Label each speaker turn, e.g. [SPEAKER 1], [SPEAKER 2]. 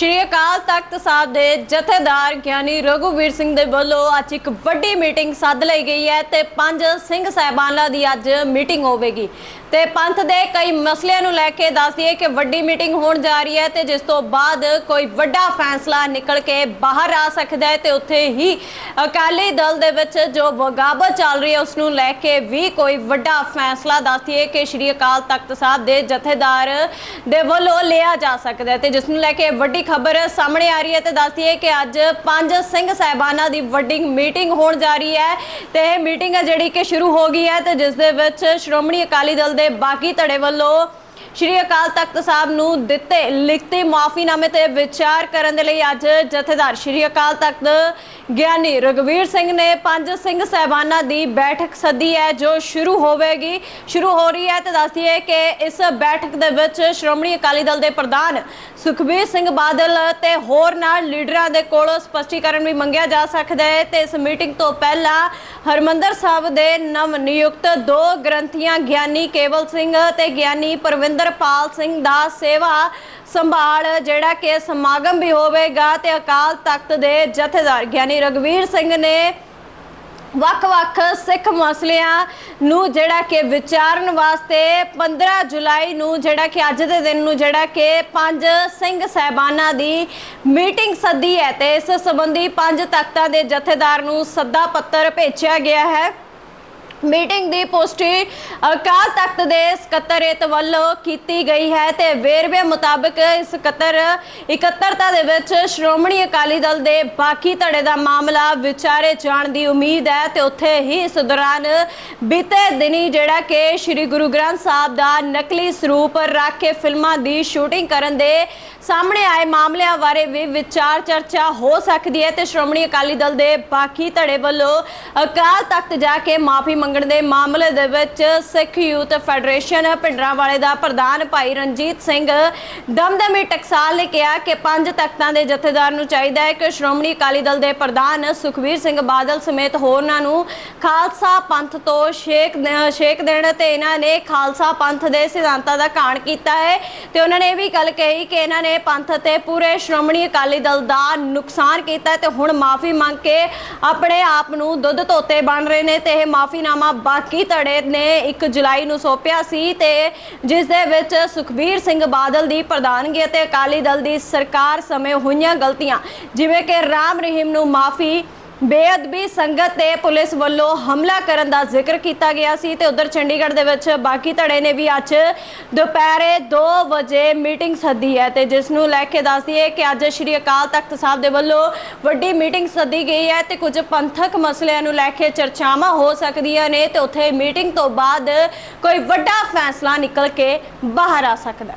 [SPEAKER 1] ਸ਼੍ਰੀ ਅਕਾਲ ਤਖਤ ਸਾਹਿਬ ਦੇ ਜਥੇਦਾਰ ਗਿਆਨੀ ਰਘੁਵੀਰ ਸਿੰਘ ਦੇ ਵੱਲੋਂ ਅੱਜ ਇੱਕ ਵੱਡੀ ਮੀਟਿੰਗ ਸੱਦ ਲਈ ਗਈ ਹੈ ਤੇ ਪੰਜ ਸਿੰਘ ਸਾਹਿਬਾਨਾਂ ਦੀ ਅੱਜ ਮੀਟਿੰਗ ਹੋਵੇਗੀ। ਤੇ ਪੰਥ ਦੇ ਕਈ ਮਸਲਿਆਂ ਨੂੰ ਲੈ ਕੇ ਦੱਸ ਦਈਏ ਕਿ ਵੱਡੀ ਮੀਟਿੰਗ ਹੋਣ ਜਾ ਰਹੀ ਹੈ ਤੇ ਜਿਸ ਤੋਂ ਬਾਅਦ ਕੋਈ ਵੱਡਾ ਫੈਸਲਾ ਨਿਕਲ ਕੇ ਬਾਹਰ ਆ ਸਕਦਾ ਹੈ ਤੇ ਉੱਥੇ ਹੀ ਅਕਾਲੀ ਦਲ ਦੇ ਵਿੱਚ ਜੋ ਬਗਾਵਤ ਚੱਲ ਰਹੀ ਹੈ, ਉਸ ਨੂੰ ਲੈ ਕੇ ਵੀ ਕੋਈ ਵੱਡਾ ਫੈਸਲਾ ਦੱਸ ਦਈਏ ਕਿ ਸ਼੍ਰੀ ਅਕਾਲ ਤਖਤ ਸਾਹਿਬ ਦੇ ਜਥੇਦਾਰ ਦੇ ਵੱਲੋਂ ਲਿਆ ਜਾ ਸਕਦਾ ਹੈ ਤੇ ਜਿਸ ਨੂੰ ਲੈ ਕੇ ਵੱਡੀ ਖਬਰ ਸਾਹਮਣੇ ਆ ਰਹੀ ਹੈ ਤੇ ਦੱਸ ਦਈਏ ਕਿ ਅੱਜ ਪੰਜ ਸਿੰਘ ਸਾਹਿਬਾਨਾਂ ਦੀ ਵੱਡੀ ਮੀਟਿੰਗ ਹੋਣ ਜਾ ਰਹੀ ਹੈ ਤੇ ਇਹ ਮੀਟਿੰਗ ਹੈ ਜਿਹੜੀ ਕਿ ਸ਼ੁਰੂ ਹੋ ਗਈ ਹੈ ਤੇ ਜਿਸ ਦੇ ਵਿੱਚ ਸ਼੍ਰੋਮਣੀ ਅਕਾਲੀ ਦਲ ਦੇ ਬਾਕੀ ਧੜੇ ਵੱਲੋਂ ਸ਼੍ਰੀ ਅਕਾਲ ਤਖਤ ਸਾਹਿਬ ਨੂੰ ਦਿੱਤੇ ਲਿਖਤੀ ਮਾਫੀਨਾਮੇ ਤੇ ਵਿਚਾਰ ਕਰਨ ਦੇ ਲਈ ਅੱਜ ਜਥੇਦਾਰ ਸ਼੍ਰੀ ਅਕਾਲ ਤਖਤ ਗਿਆਨੀ ਰਗਵੀਰ ਸਿੰਘ ਨੇ ਪੰਜ ਸਿੰਘ ਸਹਿਬਾਨਾਂ ਦੀ ਬੈਠਕ ਸੱਦੀ ਹੈ, ਜੋ ਸ਼ੁਰੂ ਹੋਵੇਗੀ। ਸ਼ੁਰੂ ਹੋ ਰਹੀ ਹੈ ਤੇ ਦੱਸਦੀ ਹੈ ਕਿ ਇਸ ਬੈਠਕ ਦੇ ਵਿੱਚ ਸ਼੍ਰੋਮਣੀ ਅਕਾਲੀ ਦਲ ਦੇ ਪ੍ਰਧਾਨ ਸੁਖਬੀਰ ਸਿੰਘ ਬਾਦਲ ਤੇ ਹੋਰ ਨਾਲ ਲੀਡਰਾਂ ਦੇ ਕੋਲੋਂ ਸਪਸ਼ਟੀਕਰਨ ਵੀ ਮੰਗਿਆ ਜਾ ਸਕਦਾ ਹੈ ਤੇ ਇਸ ਮੀਟਿੰਗ ਤੋਂ ਪਹਿਲਾਂ ਹਰਮੰਦਰ ਸਾਹਿਬ ਦੇ ਨਵ ਨਿਯੁਕਤ ਦੋ ਗ੍ਰੰਥੀਆਂ ਗਿਆਨੀ ਕੇਵਲ ਸਿੰਘ ਤੇ ਗਿਆਨੀ ਪਰਵਿੰਦਰਪਾਲ ਸਿੰਘ ਦਾ ਸੇਵਾ ਸੰਭਾਲ ਜਿਹੜਾ ਕਿ ਸਮਾਗਮ ਵੀ ਹੋਵੇਗਾ ਤੇ ਅਕਾਲ ਤਖਤ ਦੇ ਜਥੇਦਾਰ ਗਿਆਨੀ ਰਗਵੀਰ ਸਿੰਘ ਨੇ ਵੱਖ-ਵੱਖ ਸਿੱਖ ਮਸਲਿਆਂ ਨੂੰ ਜਿਹੜਾ ਕਿ ਵਿਚਾਰਨ ਵਾਸਤੇ 15 ਜੁਲਾਈ ਨੂੰ ਜਿਹੜਾ ਕਿ ਅੱਜ ਦੇ ਦਿਨ ਨੂੰ ਜਿਹੜਾ ਕਿ ਪੰਜ ਸਿੰਘ ਸਹਿਬਾਨਾਂ ਦੀ ਮੀਟਿੰਗ ਸੱਦੀ ਹੈ ਤੇ ਇਸ ਸੰਬੰਧੀ ਪੰਜ ਤਖਤਾਂ ਦੇ ਜਥੇਦਾਰ ਨੂੰ ਸੱਦਾ ਪੱਤਰ ਭੇਜਿਆ ਗਿਆ ਹੈ। ਮੀਟਿੰਗ ਦੀ ਪੁਸ਼ਟੀ ਅਕਾਲ ਤਖਤ ਦੇ ਸਕੱਤਰੇਤ ਵੱਲੋਂ ਕੀਤੀ ਗਈ ਹੈ ਤੇ ਵੇਰਵੇ ਮੁਤਾਬਕ ਇਸ ਸਕੱਤਰ ਇਕੱਤਰਤਾ ਦੇ ਵਿੱਚ ਸ਼੍ਰੋਮਣੀ ਅਕਾਲੀ ਦਲ ਦੇ ਬਾਕੀ ਧੜੇ ਦਾ ਮਾਮਲਾ ਵਿਚਾਰੇ ਜਾਣ ਦੀ ਉਮੀਦ ਹੈ ਤੇ ਉੱਥੇ ਹੀ ਇਸ ਦੌਰਾਨ ਬੀਤੇ ਦਿਨੀ ਜਿਹੜਾ ਕਿ ਸ੍ਰੀ ਗੁਰੂ ਗ੍ਰੰਥ ਸਾਹਿਬ ਦਾ ਨਕਲੀ ਸਰੂਪ ਰੱਖ ਕੇ ਫਿਲਮਾਂ ਦੀ ਸ਼ੂਟਿੰਗ ਕਰਨ ਦੇ ਸਾਹਮਣੇ ਆਏ ਮਾਮਲਿਆਂ ਬਾਰੇ ਵੀ ਵਿਚਾਰ ਚਰਚਾ ਹੋ ਸਕਦੀ ਹੈ ਤੇ ਸ਼੍ਰੋਮਣੀ ਅਕਾਲੀ ਦਲ ਦੇ ਬਾਕੀ ਧੜੇ ਵੱਲੋਂ ਅਕਾਲ ਤਖਤ ਜਾ ਕੇ ਮਾਫੀ ਮੰਗਣ ਦੇ ਮਾਮਲੇ ਦੇ ਵਿੱਚ ਸਿੱਖ ਯੂਥ ਫੈਡਰੇਸ਼ਨ ਪਿੰਡਰਾਂਵਾਲੇ ਦਾ ਪ੍ਰਧਾਨ ਭਾਈ ਰਣਜੀਤ ਸਿੰਘ ਦਮਦਮੀ ਟਕਸਾਲ ਨੇ ਕਿਹਾ ਕਿ ਪੰਜ ਤਖਤਾਂ ਦੇ ਜਥੇਦਾਰ ਨੂੰ ਚਾਹੀਦਾ ਹੈ ਕਿ ਸ਼੍ਰੋਮਣੀ ਅਕਾਲੀ ਦਲ ਦੇ ਪ੍ਰਧਾਨ ਸੁਖਵੀਰ ਸਿੰਘ ਬਾਦਲ ਸਮੇਤ ਹੋਰਨਾਂ ਨੂੰ ਖਾਲਸਾ ਪੰਥ ਤੋਂ ਸ਼ੇਕ ਸ਼ੇਕ ਦੇਣ ਤੇ ਇਹਨਾਂ ਨੇ ਖਾਲਸਾ ਪੰਥ ਦੇ ਸਿਧਾਂਤਾਂ ਦਾ ਕਾਣ ਕੀਤਾ ਹੈ। ਤੇ ਉਹਨਾਂ ਨੇ ਇਹ ਵੀ ਗੱਲ ਕਹੀ ਕਿ ਇਹਨਾਂ ਨੇ ਪੰਥ ਤੇ ਪੂਰੇ ਸ਼੍ਰੋਮਣੀ ਅਕਾਲੀ ਦਲ ਦਾ ਨੁਕਸਾਨ ਕੀਤਾ ਤੇ ਹੁਣ ਮਾਫੀ ਮੰਗ ਕੇ ਆਪਣੇ ਆਪ ਨੂੰ ਦੁੱਧ ਧੋਤੇ ਬਣ ਰਹੇ ਨੇ ਤੇ ਇਹ ਮਾਫ਼ੀ ਨਾ ਮਾਫੀਨਾਮਾ ਬਾਕੀ ਧੜੇ ਨੇ 1 ਜੁਲਾਈ ਨੂੰ ਸੌਂਪਿਆ ਸੀ ਤੇ ਜਿਸ ਦੇ ਵਿੱਚ ਸੁਖਬੀਰ ਸਿੰਘ ਬਾਦਲ ਦੀ ਪ੍ਰਧਾਨਗੀ ਅਤੇ ਅਕਾਲੀ ਦਲ ਦੀ ਸਰਕਾਰ ਸਮੇਂ ਹੋਈਆਂ ਗਲਤੀਆਂ, ਜਿਵੇਂ ਕਿ ਰਾਮ ਰਹੀਮ ਨੂੰ ਮਾਫੀ ਬੇਅਦਬੀ ਸੰਗਤ ਤੇ ਪੁਲਿਸ ਵੱਲੋਂ ਹਮਲਾ ਕਰਨ ਦਾ ਜ਼ਿਕਰ ਕੀਤਾ ਗਿਆ ਸੀ ਤੇ ਉਧਰ ਚੰਡੀਗੜ੍ਹ ਦੇ ਵਿੱਚ ਬਾਕੀ ਧੜੇ ਨੇ ਵੀ ਅੱਜ ਦੁਪਹਿਰੇ 2 ਵਜੇ ਮੀਟਿੰਗ ਸੱਦੀ ਹੈ ਤੇ ਜਿਸ ਨੂੰ ਲੈ ਕੇ ਦੱਸਦੀਏ ਕਿ ਅੱਜ ਸ਼੍ਰੀ ਅਕਾਲ ਤਖਤ ਸਾਹਿਬ ਦੇ ਵੱਲੋਂ ਵੱਡੀ ਮੀਟਿੰਗ ਸੱਦੀ ਗਈ ਹੈ ਤੇ ਕੁਝ ਪੰਥਕ ਮਸਲਿਆਂ ਨੂੰ ਲੈ ਕੇ ਚਰਚਾਵਾਂ ਹੋ ਸਕਦੀਆਂ ਨੇ ਤੇ ਉੱਥੇ ਮੀਟਿੰਗ ਤੋਂ ਬਾਅਦ ਕੋਈ ਵੱਡਾ ਫੈਸਲਾ ਨਿਕਲ ਕੇ ਬਾਹਰ ਆ ਸਕਦਾ